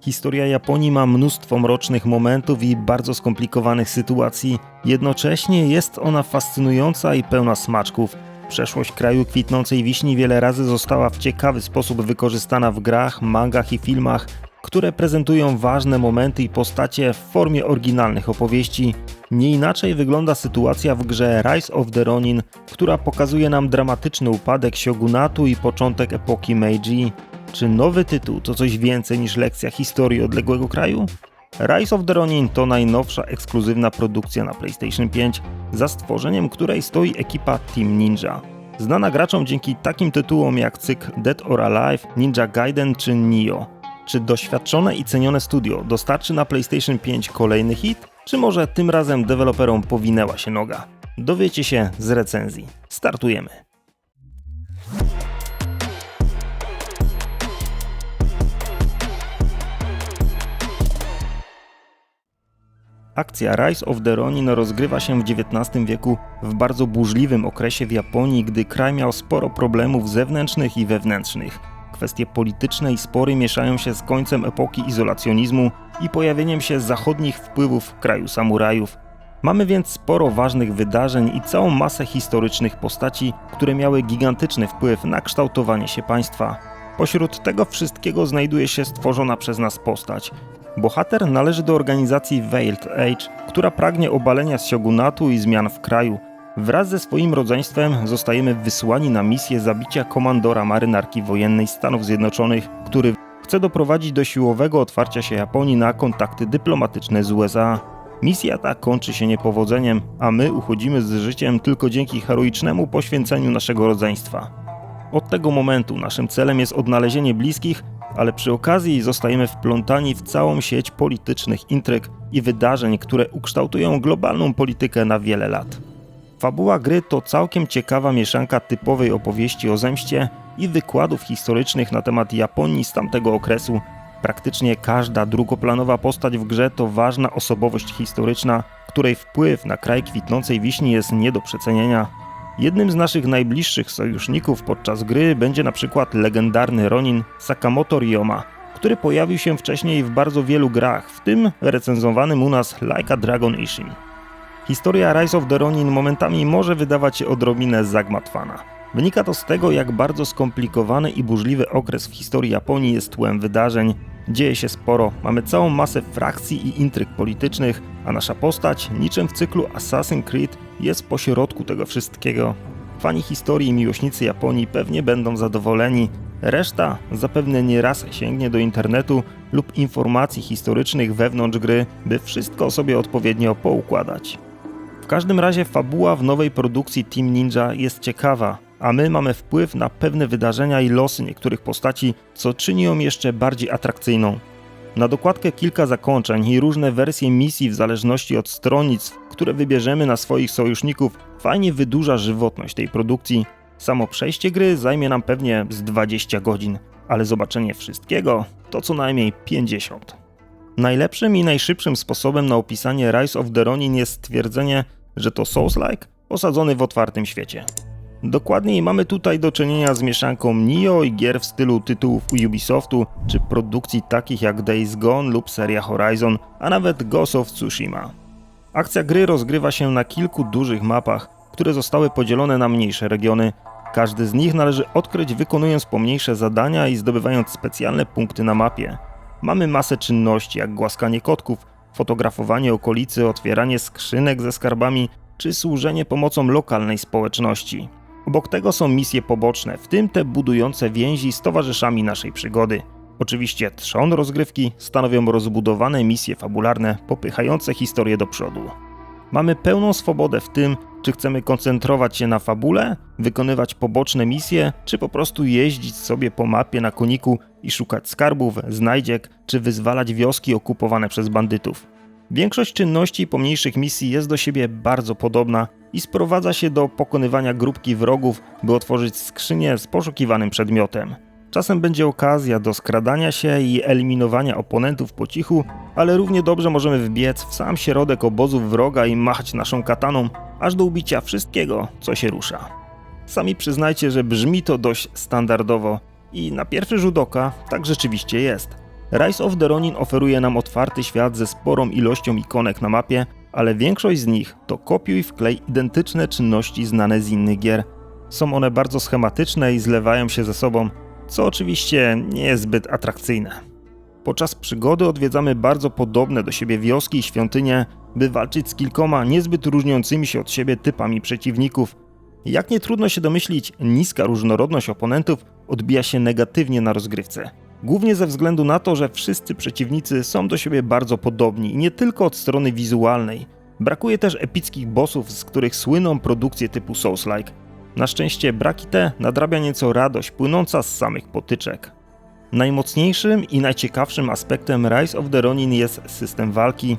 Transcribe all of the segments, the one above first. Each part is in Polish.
Historia Japonii ma mnóstwo mrocznych momentów i bardzo skomplikowanych sytuacji. Jednocześnie jest ona fascynująca i pełna smaczków. Przeszłość kraju kwitnącej wiśni wiele razy została w ciekawy sposób wykorzystana w grach, mangach i filmach, które prezentują ważne momenty i postacie w formie oryginalnych opowieści. Nie inaczej wygląda sytuacja w grze Rise of the Ronin, która pokazuje nam dramatyczny upadek shogunatu i początek epoki Meiji. Czy nowy tytuł to coś więcej niż lekcja historii odległego kraju? Rise of the Ronin to najnowsza ekskluzywna produkcja na PlayStation 5, za stworzeniem której stoi ekipa Team Ninja. Znana graczom dzięki takim tytułom jak cykl Dead or Alive, Ninja Gaiden czy Nioh. Czy doświadczone i cenione studio dostarczy na PlayStation 5 kolejny hit? Czy może tym razem deweloperom powinęła się noga? Dowiecie się z recenzji. Startujemy. Akcja Rise of the Ronin rozgrywa się w XIX wieku w bardzo burzliwym okresie w Japonii, gdy kraj miał sporo problemów zewnętrznych i wewnętrznych. Kwestie polityczne i spory mieszają się z końcem epoki izolacjonizmu i pojawieniem się zachodnich wpływów w kraju samurajów. Mamy więc sporo ważnych wydarzeń i całą masę historycznych postaci, które miały gigantyczny wpływ na kształtowanie się państwa. Pośród tego wszystkiego znajduje się stworzona przez nas postać. Bohater należy do organizacji Veiled Age, która pragnie obalenia shogunatu i zmian w kraju. Wraz ze swoim rodzeństwem zostajemy wysłani na misję zabicia komandora marynarki wojennej Stanów Zjednoczonych, który chce doprowadzić do siłowego otwarcia się Japonii na kontakty dyplomatyczne z USA. Misja ta kończy się niepowodzeniem, a my uchodzimy z życiem tylko dzięki heroicznemu poświęceniu naszego rodzeństwa. Od tego momentu naszym celem jest odnalezienie bliskich, ale przy okazji zostajemy wplątani w całą sieć politycznych intryg i wydarzeń, które ukształtują globalną politykę na wiele lat. Fabuła gry to całkiem ciekawa mieszanka typowej opowieści o zemście i wykładów historycznych na temat Japonii z tamtego okresu. Praktycznie każda drugoplanowa postać w grze to ważna osobowość historyczna, której wpływ na kraj kwitnącej wiśni jest nie do przecenienia. Jednym z naszych najbliższych sojuszników podczas gry będzie na przykład legendarny Ronin Sakamoto Ryoma, który pojawił się wcześniej w bardzo wielu grach, w tym recenzowanym u nas Like a Dragon Ishin. Historia Rise of the Ronin momentami może wydawać się odrobinę zagmatwana. Wynika to z tego, jak bardzo skomplikowany i burzliwy okres w historii Japonii jest tłem wydarzeń. Dzieje się sporo, mamy całą masę frakcji i intryg politycznych, a nasza postać, niczym w cyklu Assassin's Creed, jest pośrodku tego wszystkiego. Fani historii i miłośnicy Japonii pewnie będą zadowoleni. Reszta zapewne nie raz sięgnie do internetu lub informacji historycznych wewnątrz gry, by wszystko sobie odpowiednio poukładać. W każdym razie fabuła w nowej produkcji Team Ninja jest ciekawa, a my mamy wpływ na pewne wydarzenia i losy niektórych postaci, co czyni ją jeszcze bardziej atrakcyjną. Na dokładkę kilka zakończeń i różne wersje misji w zależności od stronnictw, które wybierzemy na swoich sojuszników, fajnie wydłuża żywotność tej produkcji. Samo przejście gry zajmie nam pewnie z 20 godzin, ale zobaczenie wszystkiego to co najmniej 50. Najlepszym i najszybszym sposobem na opisanie Rise of the Ronin jest stwierdzenie, że to Souls-like osadzony w otwartym świecie. Dokładniej mamy tutaj do czynienia z mieszanką Nio i gier w stylu tytułów Ubisoftu, czy produkcji takich jak Days Gone lub seria Horizon, a nawet Ghost of Tsushima. Akcja gry rozgrywa się na kilku dużych mapach, które zostały podzielone na mniejsze regiony. Każdy z nich należy odkryć wykonując pomniejsze zadania i zdobywając specjalne punkty na mapie. Mamy masę czynności jak głaskanie kotków, fotografowanie okolicy, otwieranie skrzynek ze skarbami czy służenie pomocą lokalnej społeczności. Obok tego są misje poboczne, w tym te budujące więzi z towarzyszami naszej przygody. Oczywiście trzon rozgrywki stanowią rozbudowane misje fabularne popychające historię do przodu. Mamy pełną swobodę w tym, czy chcemy koncentrować się na fabule, wykonywać poboczne misje, czy po prostu jeździć sobie po mapie na koniku i szukać skarbów, znajdziek, czy wyzwalać wioski okupowane przez bandytów. Większość czynności pomniejszych misji jest do siebie bardzo podobna i sprowadza się do pokonywania grupki wrogów, by otworzyć skrzynię z poszukiwanym przedmiotem. Czasem będzie okazja do skradania się i eliminowania oponentów po cichu, ale równie dobrze możemy wbiec w sam środek obozu wroga i machać naszą kataną, aż do ubicia wszystkiego, co się rusza. Sami przyznajcie, że brzmi to dość standardowo i na pierwszy rzut oka tak rzeczywiście jest. Rise of the Ronin oferuje nam otwarty świat ze sporą ilością ikonek na mapie, ale większość z nich to kopiuj wklej identyczne czynności znane z innych gier. Są one bardzo schematyczne i zlewają się ze sobą, co oczywiście nie jest zbyt atrakcyjne. Podczas przygody odwiedzamy bardzo podobne do siebie wioski i świątynie, by walczyć z kilkoma niezbyt różniącymi się od siebie typami przeciwników. Jak nie trudno się domyślić, niska różnorodność oponentów odbija się negatywnie na rozgrywce. Głównie ze względu na to, że wszyscy przeciwnicy są do siebie bardzo podobni i nie tylko od strony wizualnej. Brakuje też epickich bossów, z których słyną produkcje typu Souls-like. Na szczęście braki te nadrabia nieco radość płynąca z samych potyczek. Najmocniejszym i najciekawszym aspektem Rise of the Ronin jest system walki.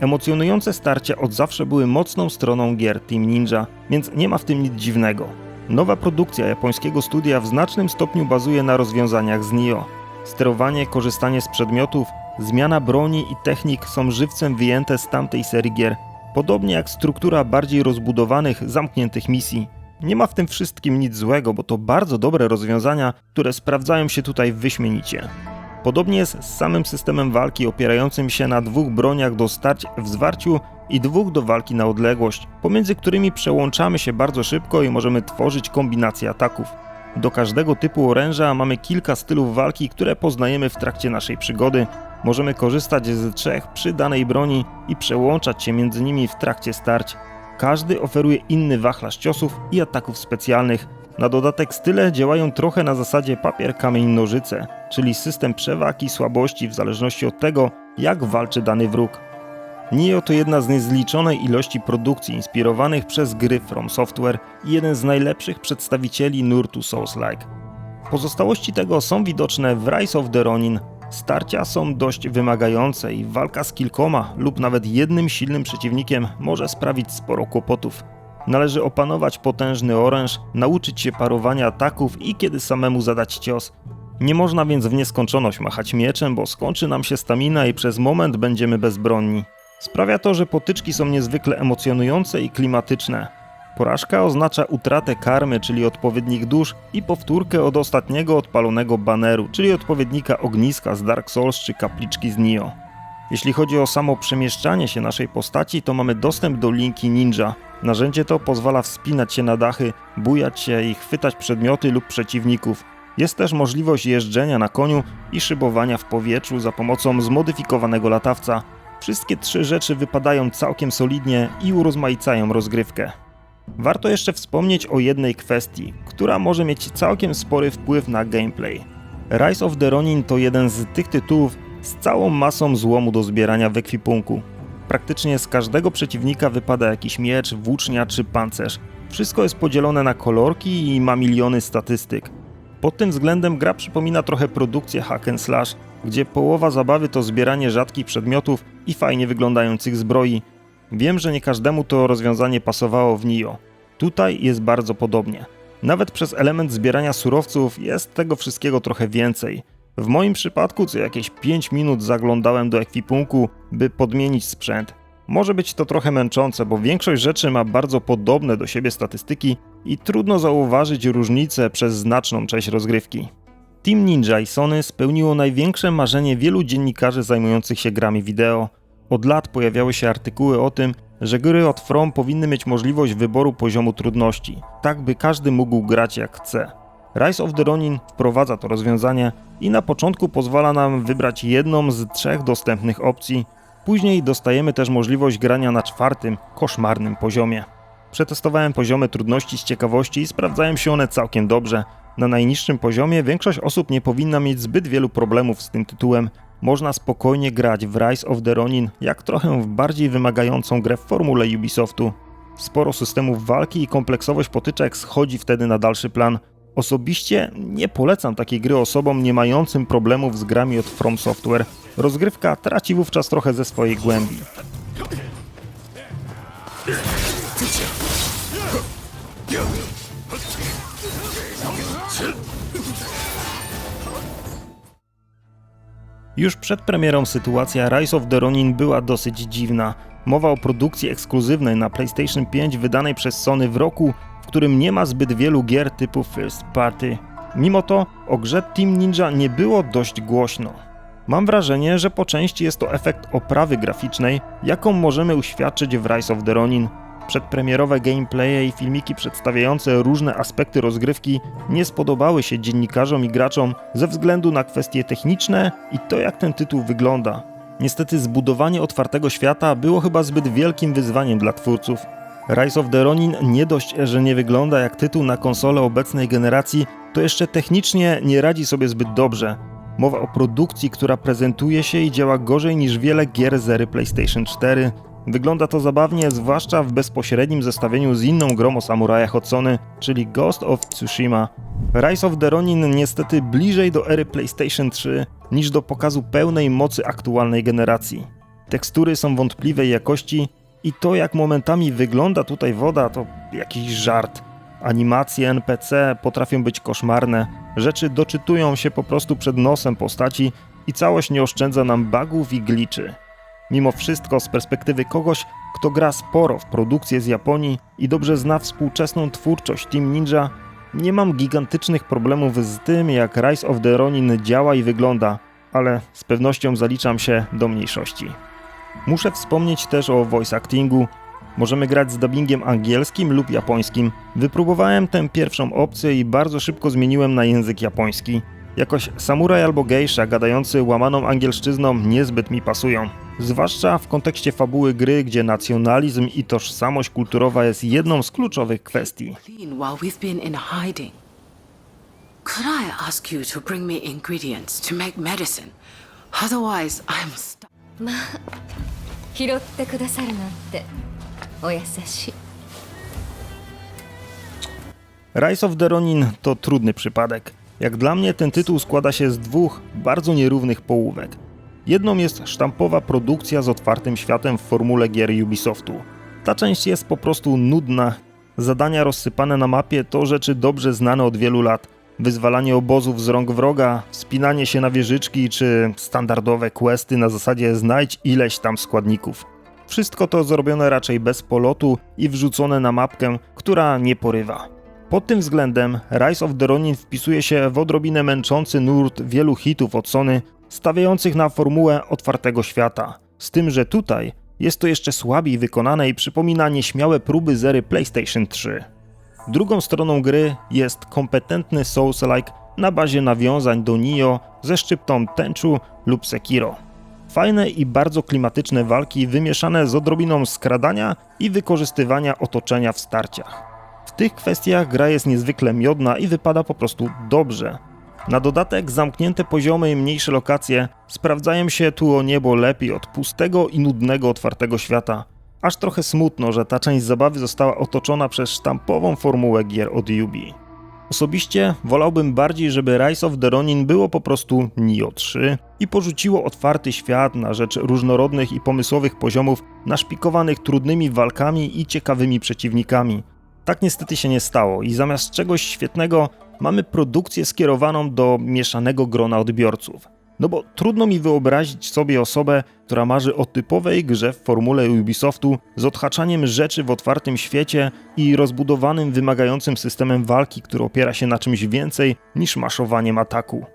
Emocjonujące starcia od zawsze były mocną stroną gier Team Ninja, więc nie ma w tym nic dziwnego. Nowa produkcja japońskiego studia w znacznym stopniu bazuje na rozwiązaniach z Nioh. Sterowanie, korzystanie z przedmiotów, zmiana broni i technik są żywcem wyjęte z tamtej serii gier, podobnie jak struktura bardziej rozbudowanych, zamkniętych misji. Nie ma w tym wszystkim nic złego, bo to bardzo dobre rozwiązania, które sprawdzają się tutaj wyśmienicie. Podobnie jest z samym systemem walki opierającym się na dwóch broniach do starć w zwarciu i dwóch do walki na odległość, pomiędzy którymi przełączamy się bardzo szybko i możemy tworzyć kombinacje ataków. Do każdego typu oręża mamy kilka stylów walki, które poznajemy w trakcie naszej przygody. Możemy korzystać z trzech przy danej broni i przełączać się między nimi w trakcie starć. Każdy oferuje inny wachlarz ciosów i ataków specjalnych. Na dodatek style działają trochę na zasadzie papier, kamień, nożyce, czyli system przewagi i słabości w zależności od tego, jak walczy dany wróg. Nio to jedna z niezliczonej ilości produkcji inspirowanych przez gry From Software i jeden z najlepszych przedstawicieli nurtu Souls-like. Pozostałości tego są widoczne w Rise of the Ronin. Starcia są dość wymagające i walka z kilkoma lub nawet jednym silnym przeciwnikiem może sprawić sporo kłopotów. Należy opanować potężny oręż, nauczyć się parowania ataków i kiedy samemu zadać cios. Nie można więc w nieskończoność machać mieczem, bo skończy nam się stamina i przez moment będziemy bezbronni. Sprawia to, że potyczki są niezwykle emocjonujące i klimatyczne. Porażka oznacza utratę karmy, czyli odpowiednich dusz, i powtórkę od ostatniego odpalonego baneru, czyli odpowiednika ogniska z Dark Souls czy kapliczki z Nioh. Jeśli chodzi o samo przemieszczanie się naszej postaci, to mamy dostęp do linki ninja. Narzędzie to pozwala wspinać się na dachy, bujać się i chwytać przedmioty lub przeciwników. Jest też możliwość jeżdżenia na koniu i szybowania w powietrzu za pomocą zmodyfikowanego latawca. Wszystkie trzy rzeczy wypadają całkiem solidnie i urozmaicają rozgrywkę. Warto jeszcze wspomnieć o jednej kwestii, która może mieć całkiem spory wpływ na gameplay. Rise of the Ronin to jeden z tych tytułów z całą masą złomu do zbierania w ekwipunku. Praktycznie z każdego przeciwnika wypada jakiś miecz, włócznia czy pancerz. Wszystko jest podzielone na kolorki i ma miliony statystyk. Pod tym względem gra przypomina trochę produkcję hack and slash, gdzie połowa zabawy to zbieranie rzadkich przedmiotów i fajnie wyglądających zbroi. Wiem, że nie każdemu to rozwiązanie pasowało w Nio. Tutaj jest bardzo podobnie. Nawet przez element zbierania surowców jest tego wszystkiego trochę więcej. W moim przypadku co jakieś 5 minut zaglądałem do ekwipunku, by podmienić sprzęt. Może być to trochę męczące, bo większość rzeczy ma bardzo podobne do siebie statystyki i trudno zauważyć różnice przez znaczną część rozgrywki. Team Ninja i Sony spełniło największe marzenie wielu dziennikarzy zajmujących się grami wideo. Od lat pojawiały się artykuły o tym, że gry od From powinny mieć możliwość wyboru poziomu trudności, tak by każdy mógł grać jak chce. Rise of the Ronin wprowadza to rozwiązanie i na początku pozwala nam wybrać jedną z trzech dostępnych opcji. Później dostajemy też możliwość grania na czwartym, koszmarnym poziomie. Przetestowałem poziomy trudności z ciekawości i sprawdzają się one całkiem dobrze. Na najniższym poziomie większość osób nie powinna mieć zbyt wielu problemów z tym tytułem. Można spokojnie grać w Rise of the Ronin jak trochę w bardziej wymagającą grę w formule Ubisoftu. Sporo systemów walki i kompleksowość potyczek schodzi wtedy na dalszy plan. Osobiście nie polecam takiej gry osobom nie mającym problemów z grami od From Software. Rozgrywka traci wówczas trochę ze swojej głębi. Już przed premierą sytuacja Rise of the Ronin była dosyć dziwna. Mowa o produkcji ekskluzywnej na PlayStation 5 wydanej przez Sony w roku, w którym nie ma zbyt wielu gier typu First Party. Mimo to o grze Team Ninja nie było dość głośno. Mam wrażenie, że po części jest to efekt oprawy graficznej, jaką możemy uświadczyć w Rise of the Ronin. Przedpremierowe gameplaye i filmiki przedstawiające różne aspekty rozgrywki nie spodobały się dziennikarzom i graczom ze względu na kwestie techniczne i to jak ten tytuł wygląda. Niestety zbudowanie otwartego świata było chyba zbyt wielkim wyzwaniem dla twórców. Rise of the Ronin nie dość, że nie wygląda jak tytuł na konsolę obecnej generacji, to jeszcze technicznie nie radzi sobie zbyt dobrze. Mowa o produkcji, która prezentuje się i działa gorzej niż wiele gier z PlayStation 4. Wygląda to zabawnie, zwłaszcza w bezpośrednim zestawieniu z inną grą o samurajach czyli Ghost of Tsushima. Rise of the Ronin niestety bliżej do ery PlayStation 3 niż do pokazu pełnej mocy aktualnej generacji. Tekstury są wątpliwej jakości i to jak momentami wygląda tutaj woda to jakiś żart. Animacje NPC potrafią być koszmarne, rzeczy doczytują się po prostu przed nosem postaci i całość nie oszczędza nam bugów i gliczy. Mimo wszystko z perspektywy kogoś, kto gra sporo w produkcje z Japonii i dobrze zna współczesną twórczość Team Ninja, nie mam gigantycznych problemów z tym, jak Rise of the Ronin działa i wygląda, ale z pewnością zaliczam się do mniejszości. Muszę wspomnieć też o voice actingu. Możemy grać z dubbingiem angielskim lub japońskim. Wypróbowałem tę pierwszą opcję i bardzo szybko zmieniłem na język japoński. Jakoś samuraj albo geisha gadający łamaną angielszczyzną niezbyt mi pasują. Zwłaszcza w kontekście fabuły gry, gdzie nacjonalizm i tożsamość kulturowa jest jedną z kluczowych kwestii. clean while we've been in hiding. Could I ask you to bring me ingredients to make medicine? Otherwise, I'm stuck. 拾ってくださるなんてお優しい Rise of the Ronin to trudny przypadek. Jak dla mnie ten tytuł składa się z dwóch bardzo nierównych połówek. Jedną jest sztampowa produkcja z otwartym światem w formule gier Ubisoftu. Ta część jest po prostu nudna. Zadania rozsypane na mapie to rzeczy dobrze znane od wielu lat. Wyzwalanie obozów z rąk wroga, wspinanie się na wieżyczki czy standardowe questy na zasadzie znajdź ileś tam składników. Wszystko to zrobione raczej bez polotu i wrzucone na mapkę, która nie porywa. Pod tym względem Rise of the Ronin wpisuje się w odrobinę męczący nurt wielu hitów od Sony, stawiających na formułę otwartego świata. Z tym, że tutaj jest to jeszcze słabiej wykonane i przypomina nieśmiałe próby zery PlayStation 3. Drugą stroną gry jest kompetentny Souls-like na bazie nawiązań do Nioh ze szczyptą Tenchu lub Sekiro. Fajne i bardzo klimatyczne walki wymieszane z odrobiną skradania i wykorzystywania otoczenia w starciach. Tych kwestiach gra jest niezwykle miodna i wypada po prostu dobrze. Na dodatek zamknięte poziomy i mniejsze lokacje sprawdzają się tu o niebo lepiej od pustego i nudnego otwartego świata. Aż trochę smutno, że ta część zabawy została otoczona przez sztampową formułę gier od Yubi. Osobiście wolałbym bardziej, żeby Rise of the Ronin było po prostu Nioh 3 i porzuciło otwarty świat na rzecz różnorodnych i pomysłowych poziomów naszpikowanych trudnymi walkami i ciekawymi przeciwnikami. Tak niestety się nie stało i zamiast czegoś świetnego mamy produkcję skierowaną do mieszanego grona odbiorców. No bo trudno mi wyobrazić sobie osobę, która marzy o typowej grze w formule Ubisoftu z odhaczaniem rzeczy w otwartym świecie i rozbudowanym, wymagającym systemem walki, który opiera się na czymś więcej niż maszowaniem ataku.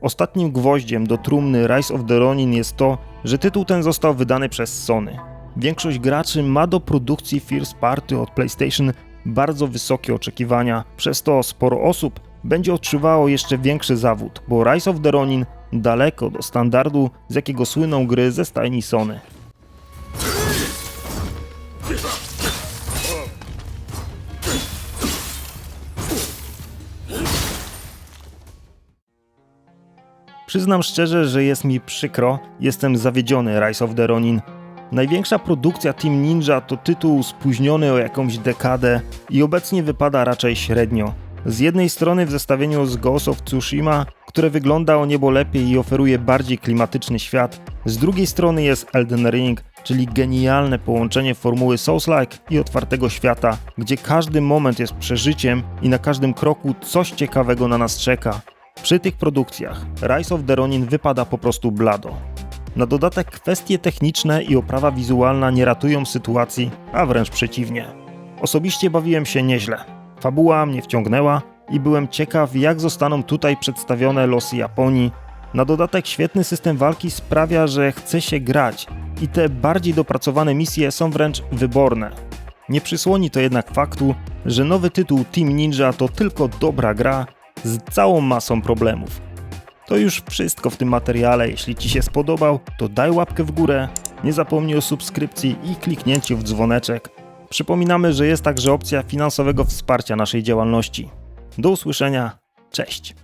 Ostatnim gwoździem do trumny Rise of the Ronin jest to, że tytuł ten został wydany przez Sony. Większość graczy ma do produkcji First Party od PlayStation bardzo wysokie oczekiwania, przez to sporo osób będzie odczuwało jeszcze większy zawód, bo Rise of the Ronin daleko do standardu, z jakiego słyną gry ze stajni Sony. Przyznam szczerze, że jest mi przykro, jestem zawiedziony Rise of the Ronin. Największa produkcja Team Ninja to tytuł spóźniony o jakąś dekadę i obecnie wypada raczej średnio. Z jednej strony w zestawieniu z Ghost of Tsushima, które wygląda o niebo lepiej i oferuje bardziej klimatyczny świat, z drugiej strony jest Elden Ring, czyli genialne połączenie formuły Souls-like i otwartego świata, gdzie każdy moment jest przeżyciem i na każdym kroku coś ciekawego na nas czeka. Przy tych produkcjach Rise of the Ronin wypada po prostu blado. Na dodatek kwestie techniczne i oprawa wizualna nie ratują sytuacji, a wręcz przeciwnie. Osobiście bawiłem się nieźle. Fabuła mnie wciągnęła i byłem ciekaw, jak zostaną tutaj przedstawione losy Japonii, Na dodatek świetny system walki sprawia, że chce się grać i te bardziej dopracowane misje są wręcz wyborne. Nie przysłoni to jednak faktu, że nowy tytuł Team Ninja to tylko dobra gra z całą masą problemów. To już wszystko w tym materiale. Jeśli Ci się spodobał, to daj łapkę w górę, nie zapomnij o subskrypcji i kliknięciu w dzwoneczek. Przypominamy, że jest także opcja finansowego wsparcia naszej działalności. Do usłyszenia, cześć!